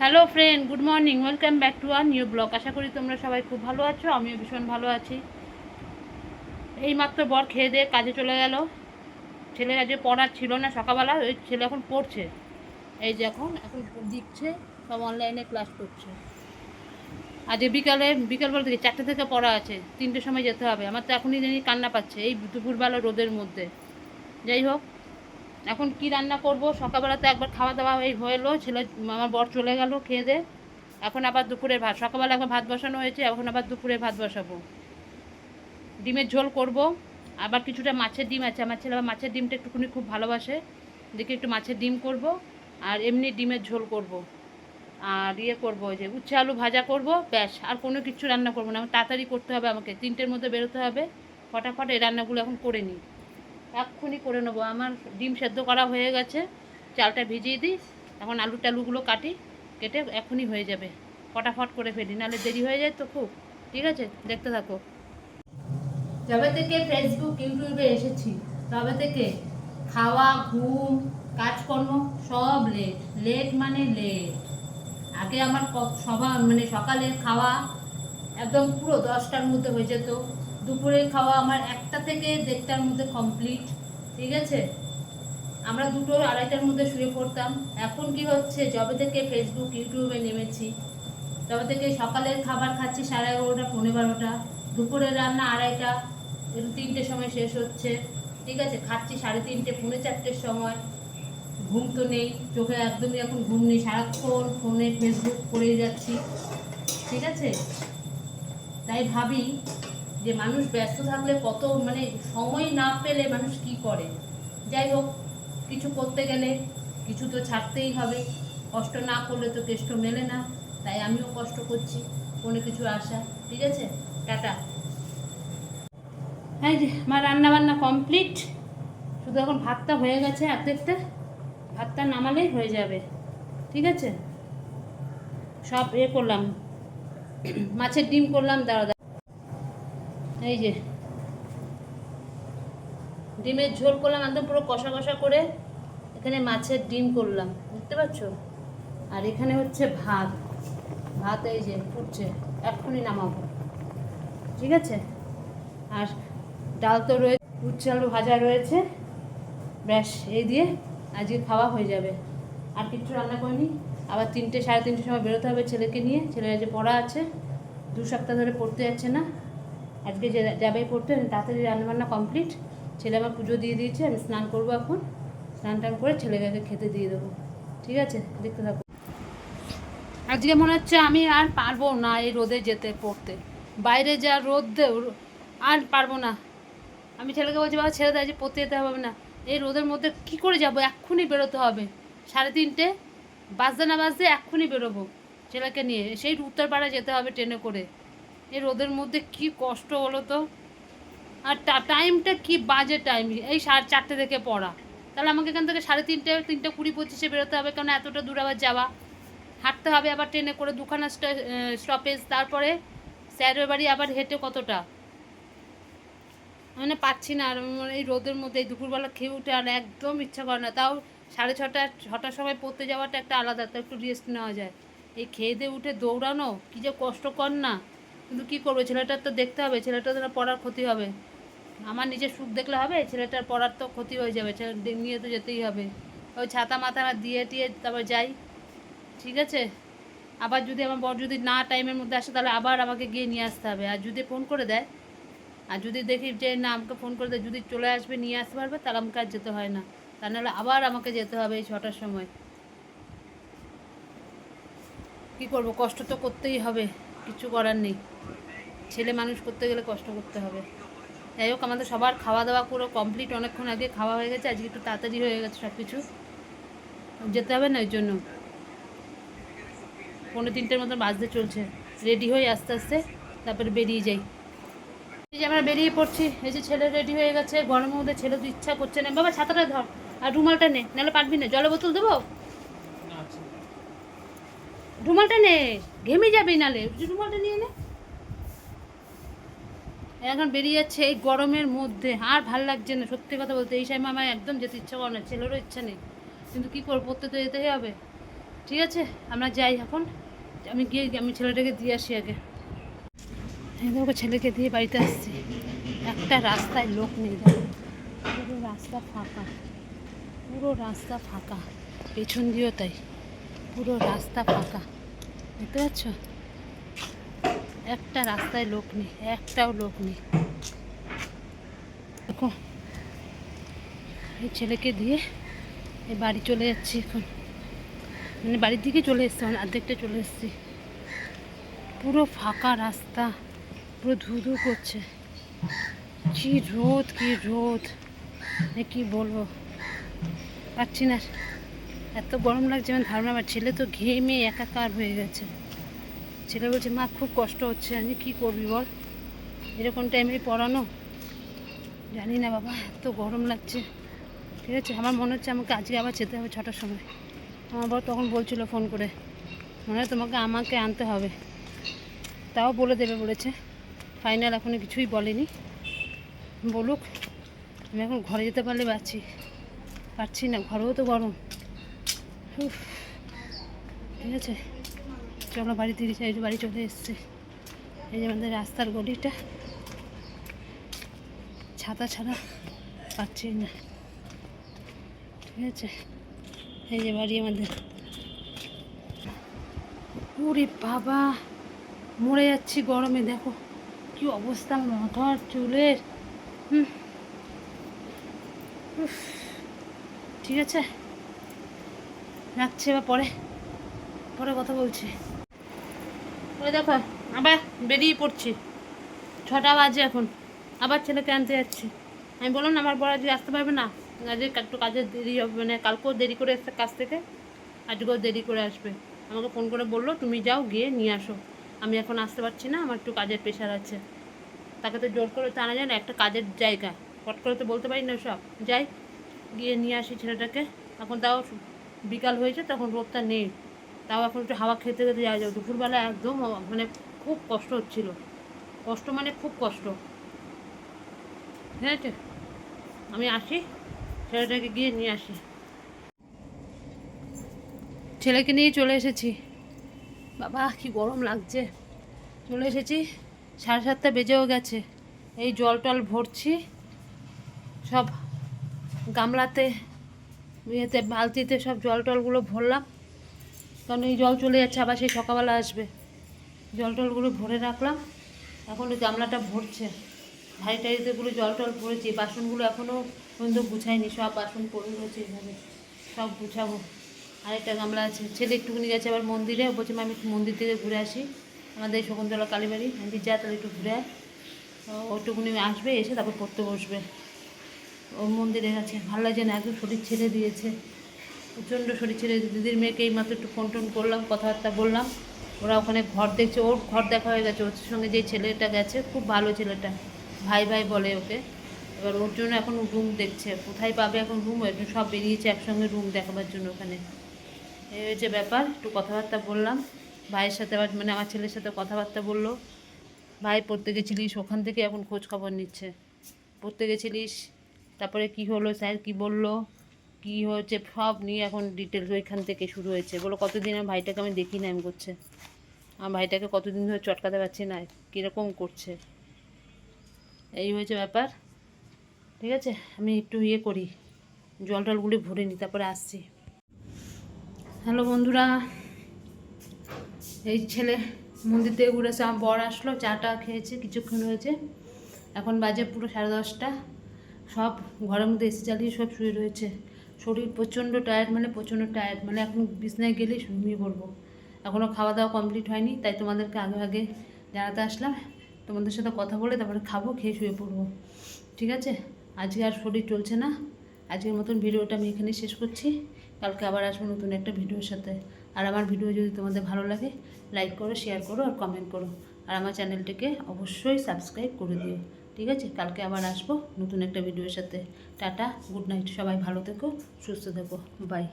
Hello friend good morning welcome back to our new blog আশা করি তোমরা সবাই খুব ভালো আছো, আমিও ভীষণ ভালো আছি। এইমাত্র বর খেয়ে দিয়ে কাজে চলে গেল। ছেলে আজকে পড়ার ছিল না সকালবেলা, ওই ছেলে এখন পড়ছে। এই যে এখন এখন দিচ্ছে, সব অনলাইনে ক্লাস করছে। আজকে বিকালে বিকাল বলতে কি চারটে থেকে পড়া আছে, তিনটের সময় যেতে হবে। আমার তো এখনই জানি কান্না পাচ্ছে, এই দুপুরবেলা রোদের মধ্যে। যাই হোক এখন কি রান্না করব? সকালবেলা তো একবার খাওয়া দাওয়া এই হলো ছেলে আমার বর চলে গেল খেয়ে দে। এখন আবার দুপুরের ভাত। সকালবেলা একবার ভাত বসানো হয়েছে, এখন আবার দুপুরে ভাত বসাবো। ডিমের ঝোল করব। আবার কিছুটা মাছের ডিম আছে। আমার ছেলে আবার মাছের ডিমটা একটুখানি খুব ভালোবাসে। দেখি একটু মাছের ডিম করব। আর এমনি ডিমের ঝোল করব। আর ইয়ে করব ওই যে উচ্ছে আলু ভাজা করব। ব্যাস, আর কোনো কিছু রান্না করব না। আমার তাড়াতাড়ি করতে হবে আমাকে। তিনটের মধ্যে বেরোতে হবে। ফটাফট এই রান্নাগুলো এখন করে নিই। এক্ষুনি করে নেব। আমার ডিম সেদ্ধ করা হয়ে গেছে। চালটা ভিজিয়ে দিই। এখন আলু টালুগুলো কাটি, কেটে এখনই হয়ে যাবে। ফটাফট করে ফেলি, নাহলে দেরি হয়ে যায় তো খুব। ঠিক আছে? দেখতে থাকো। যবে থেকে ফেসবুক ইউটিউবে এসেছি, তবে থেকে খাওয়া, ঘুম, কাজকর্ম সব লেট লেট মানে লেট আগে আমার সভা মানে সকালের খাওয়া একদম পুরো দশটার মধ্যে হয়ে যেত। দুপুরের খাওয়া আমার একটা থেকে দেড়টার মধ্যে কমপ্লিট ঠিক আছে? আমরা দুটো আড়াইটার মধ্যে শুয়ে পড়তাম। এখন কি হচ্ছে? যবে থেকে ফেসবুক ইউটিউবে নেমেছি। তবে থেকে সকালের খাবার খাচ্ছি সাড়ে এগারোটা, পৌনে বারোটা। দুপুরের রান্না আড়াইটা তিনটের সময় শেষ হচ্ছে। ঠিক আছে? খাচ্ছি সাড়ে তিনটে, পৌনে চারটের সময়। ঘুম তো নেই, চোখে একদমই এখন ঘুম নেই। সারাক্ষণ ফোনে ফেসবুক করেই যাচ্ছি। ঠিক আছে? তাই ভাবি যে মানুষ ব্যস্ত থাকলে কত মানে সময় না পেলে মানুষ কি করে? যাই হোক, কিছু করতে গেলে কিছু তো ছাড়তেই হবে। কষ্ট না করলে তো কেষ্ট মেলে না। তাই আমিও কষ্ট করছি, কোনো কিছু আশা। ঠিক আছে? টাটা। হ্যাঁ আমার রান্না বান্না কমপ্লিট। শুধু এখন ভাতটা হয়ে গেছে অর্ধেকটা ভাতটা নামালেই হয়ে যাবে। ঠিক আছে? সব এ করলাম। মাছের ডিম করলাম দাঁড়া। এই যে। ডিমের ঝোল করলাম, একদম পুরো কষা কষা করে এখানে মাছের ডিম করলাম, বুঝতে পারছ? আর এখানে হচ্ছে ভাত। ভাত এই যে ফুটছে, এক্ষুনি নামাবো। ঠিক আছে? আর ডাল তো রয়েছে উচ্ছে আলু ভাজা রয়েছে। ব্যাস, এই দিয়ে আজকে খাওয়া হয়ে যাবে। আর কিছু রান্না করিনি। আবার তিনটে, সাড়ে তিনটের সময় বেরোতে হবে ছেলেকে নিয়ে। ছেলের যে পড়া আছে, দু সপ্তাহ ধরে পড়তে যাচ্ছে না। আজকে যাবে পড়তে, তাড়াতাড়ি রান্নাবান্না কমপ্লিট ছেলে আমার পুজো দিয়ে দিয়েছে, আমি স্নান করব এখন। স্নান টান করে ছেলেকে খেতে দিয়ে দেবো। ঠিক আছে? দেখতে থাকো। আজকে মনে হচ্ছে আমি আর পারব না এই রোদে যেতে পড়তে। বাইরে যা রোদ দে আর পারব না। আমি ছেলেকে বলছি, বাবা, ছেড়ে দেয় যে পড়তে যেতে হবে না। এই রোদের মধ্যে কি করে যাব? এক্ষুনি বেরোতে হবে। সাড়ে তিনটে, বাজতে না বাজতে এক্ষুনি বেরোবো ছেলেকে নিয়ে। সেই উত্তরপাড়া যেতে হবে ট্রেনে করে। এই রোদের মধ্যে কি কষ্ট হলো তো? আর টাইমটা কি? বাজে টাইম এই সাড়ে চারটে থেকে পড়া। তাহলে আমাকে এখান থেকে সাড়ে তিনটে তিনটে কুড়ি পঁচিশে বেরোতে হবে কারণ এতটা দূর আবার যাওয়া। হাঁটতে হবে আবার ট্রেনে করে দুখানা স্টপেজ তারপরে স্যারের বাড়ি আবার হেঁটে কতটা? মানে পাচ্ছি না আর মানে এই রোদের মধ্যে, এই দুপুরবেলা খেয়ে উঠে আর একদম ইচ্ছা করে না। তাও সাড়ে ছটা, ছটার সময় পড়তে যাওয়াটা একটা আলাদা, তো একটু রেস্ট নেওয়া যায়। এই খেয়ে দিয়ে উঠে দৌড়ানো, কী যে কষ্টকর না। কিন্তু কী করব? ছেলেটার তো দেখতে হবে, ছেলেটার তো পড়ার ক্ষতি হবে। আমার নিজের সুখ দেখলে হবে, ছেলেটার পড়ার তো ক্ষতি হয়ে যাবে, ছেলে নিয়ে তো যেতেই হবে। ওই ছাতা মাথা দিয়ে টিয়ে তারপর যাই, ঠিক আছে? আবার যদি আমার বর যদি না টাইমের মধ্যে আসে, তাহলে আবার আমাকে গিয়ে নিয়ে আসতে হবে। আর যদি ফোন করে দেয়, আর যদি দেখি যে না, আমাকে ফোন করে দেয়, যদি চলে আসবে, নিয়ে আসতে পারবে, তাহলে আমাকে আর যেতে হয় না। তা নাহলে আবার আমাকে যেতে হবে এই ছটার সময়। কি করব? কষ্ট তো করতেই হবে। কিছু করার নেই। ছেলে মানুষ করতে গেলে কষ্ট করতে হবে। যাই হোক, আমাদের সবার খাওয়া দাওয়া পুরো কমপ্লিট অনেকক্ষণ আগে খাওয়া হয়ে গেছে, আজকে একটু তাড়াতাড়ি হয়ে গেছে সব কিছু যেতে হবে না, ওই জন্য। পৌনে তিনটের মতন বাজতে চলছে। রেডি হয়ে আস্তে আস্তে, তারপরে বেরিয়ে যাই। এই যে আমরা বেরিয়ে পড়ছি, এই যে ছেলে রেডি হয়ে গেছে গরমের মধ্যে ছেলে তো ইচ্ছা করছে না। বাবা, ছাতাটা ধর, আর রুমালটা নে, নাহলে পারবি না। জলের বোতল দেবো? রুমালটা নে, ঘেমে যাবি নালে। রুমালটা নিয়ে নে। এখন বেরিয়ে যাচ্ছে এই গরমের মধ্যে। আর ভালো লাগছে না, সত্যি কথা বলতে। এই সময় আমার একদম যেতে ইচ্ছা করে না, ছেলেরও ইচ্ছা নেই। কিন্তু কী করব, পড়তে তো যেতেই হবে। ঠিক আছে, আমরা যাই এখন। আমি গিয়ে আমি ছেলেটাকে দিয়ে আসি আগে। দেখো ছেলেকে দিয়ে বাড়িতে আসছি। একটা রাস্তায় লোক নেই পুরো রাস্তা ফাঁকা। পুরো রাস্তা ফাঁকা। পেছন দিয়েও তাই। পুরো রাস্তা ফাঁকা। দেখতে পাচ্ছ? একটা রাস্তায় লোক নেই, একটাও লোক নেই। দেখো, এই ছেলেকে দিয়ে এই বাড়ি চলে যাচ্ছি এখন। মানে বাড়ির দিকে চলে এসছি মানে অর্ধেকটা চলে এসছি। পুরো ফাঁকা রাস্তা, পুরো ধু ধু করছে। কি রোদ কি রোদ। মানে কি বলব? পাচ্ছি না। এত গরম লাগছে আমার ধারণা আমার ছেলে তো ঘেমে একাকার হয়ে গেছে। ছেলে বলছে, মা, খুব কষ্ট হচ্ছে, আমি কি করবি বল? এরকম টাইমে পড়ানো? জানি না বাবা, এত গরম লাগছে। ঠিক আছে, আমার মনে হচ্ছে আমাকে আজকে আবার যেতে হবে ছটার সময়। আমার বর তখন বলছিল ফোন করে, মনে হয় তোমাকে আমাকে আনতে হবে। তাও বলে দেবে বলেছে। ফাইনাল এখনও কিছুই বলেনি। বলুক, আমি এখন ঘরে যেতে পারলে বাঁচি পারছি না, ঘরেও তো গরম। ঠিক আছে। চলো বাড়ি দিকে যাই বাড়ি চলে এসছে। এই যে আমাদের রাস্তার গলিটা। ছাতা ছাড়া পাচ্ছি না। ঠিক আছে। এই যে বাড়ি আমাদের। ওরে বাবা, মরে যাচ্ছি গরমে, দেখো। কি অবস্থা, মাথার চুলের। হুম ঠিক আছে। রাখছি এবার পরে পরে কথা বলছি। ওই দেখো আবার বেরিয়ে পড়ছি। ছটা বাজে এখন আবার ছেলেকে আনতে যাচ্ছি। আমি বললাম না আমার বড় আজকে আসতে পারবে না। আজকে একটু কাজে দেরি হবে মানে কালকেও দেরি করে এসছে কাজ থেকে আজকেও দেরি করে আসবে। আমাকে ফোন করে বলল তুমি যাও গিয়ে নিয়ে আসো। আমি এখন আসতে পারছি না আমার একটু কাজের প্রেশার আছে। তাকে তো জোর করে তো আনা যায় না একটা কাজের জায়গা। পট করে তো বলতে পারি না সব যাই গিয়ে নিয়ে আসি ছেলেটাকে। এখন তাও বিকাল হয়েছে, তখন রোদটা নেই। তাও এখন একটু হাওয়া খেতে খেতে যাওয়া যাবে। দুপুরবেলা একদম মানে খুব কষ্ট হচ্ছিল। কষ্ট মানে খুব কষ্ট। ঠিক আছে? আমি আসি। ছেলেটাকে গিয়ে নিয়ে আসি। ছেলেকে নিয়ে চলে এসেছি। বাবা, কি গরম লাগছে। চলে এসেছি। সাড়ে সাতটা বেজেও গেছে। এই জল টল ভরছি। সব গামলাতে ইয়েতে বালতিতে সব জল টলগুলো ভরলাম। কারণ এই জল চলে যাচ্ছে, আবার সেই সকালবেলা আসবে। জল টলগুলো ভরে রাখলাম। এখন ওই গামলাটা ভরছে। হাঁড়ি টাড়িতেগুলো জল টল ভরেছি। বাসনগুলো এখনও পর্যন্ত গুছাইনি সব বাসন পড়ে রয়েছে এভাবে সব গুছাবো। আরেকটা গামলা আছে। ছেলে একটুখানি গেছে আবার মন্দিরে। বলছে আমি একটু মন্দির থেকে ঘুরে আসি। আমাদের শকুন্তলা কালীবাড়ি। আমি যা তাহলে একটু ঘুরে ওটুকুনি আসবে, এসে তারপর পড়তে বসবে। ও মন্দিরে গেছে। ভালো লাগছে না একদম শরীর ছেড়ে দিয়েছে। প্রচণ্ড শরীর ছেড়ে। দিদির মেয়েকে এই মাত্র একটু ফোন টোন করলাম, কথাবার্তা বললাম। ওরা ওখানে ঘর দেখছে, ওর ঘর দেখা হয়ে গেছে। ওর সঙ্গে যে ছেলেটা গেছে, খুব ভালো ছেলেটা। ভাই ভাই বলে ওকে। এবার ওর জন্য এখন রুম দেখছে। কোথায় পাবে এখন রুম সব বেরিয়েছে একসঙ্গে রুম দেখাবার জন্য ওখানে। এই হয়েছে ব্যাপার। একটু কথাবার্তা বললাম। ভাইয়ের সাথে আবার মানে আমার ছেলের সাথে কথাবার্তা বলল। ভাই পড়তে গেছিলিস, ওখান থেকে এখন খোঁজ খবর নিচ্ছে। পড়তে গেছিলিস তারপরে কি হলো স্যার? কি বলল? কি হয়েছে? সব নিয়ে এখন ডিটেলস ওইখান থেকে শুরু হয়েছে। বলো কতদিন আমার ভাইটাকে আমি দেখি না আমি করছে। আমার ভাইটাকে কতদিন ধরে চটকাতে পারছি না, কীরকম করছে। এই হয়েছে ব্যাপার। ঠিক আছে? আমি একটু ইয়ে করি। জল টলগুলি ভরে নিই, তারপরে আসছি। হ্যালো বন্ধুরা। এই ছেলে মন্দির থেকে ঘুরে আমার বর আসলো, চাটা খেয়েছে, কিছুক্ষণ হয়েছে। এখন বাজে পুরো সাড়ে দশটা। সব ঘরের মধ্যে এসি চালিয়ে সব শুয়ে রয়েছে। শরীর প্রচণ্ড টায়ার্ড মানে প্রচণ্ড টায়ার্ড মানে এখন বিছনায় গেলেই ঘুমিয়ে পড়ব। এখনও খাওয়া দাওয়া কমপ্লিট হয়নি, তাই তোমাদেরকে আগে আগে জানাতে আসলাম। তোমাদের সাথে কথা বলে তারপরে খাব, খেয়ে শুয়ে পড়ব। ঠিক আছে? আজকে আর শরীর চলছে না। আজকের মতন ভিডিওটা আমি এখানে শেষ করছি। কালকে আবার আসব নতুন একটা ভিডিওর সাথে। আর আমার ভিডিও যদি তোমাদের ভালো লাগে লাইক করো শেয়ার করো আর কমেন্ট করো। আর আমার চ্যানেলটিকে অবশ্যই সাবস্ক্রাইব করে দিও। ঠিক আছে? কালকে আবার আসব নতুন একটা ভিডিওর সাথে। টাটা গুড নাইট সবাই ভালো থেকো, সুস্থ থেকো। বাই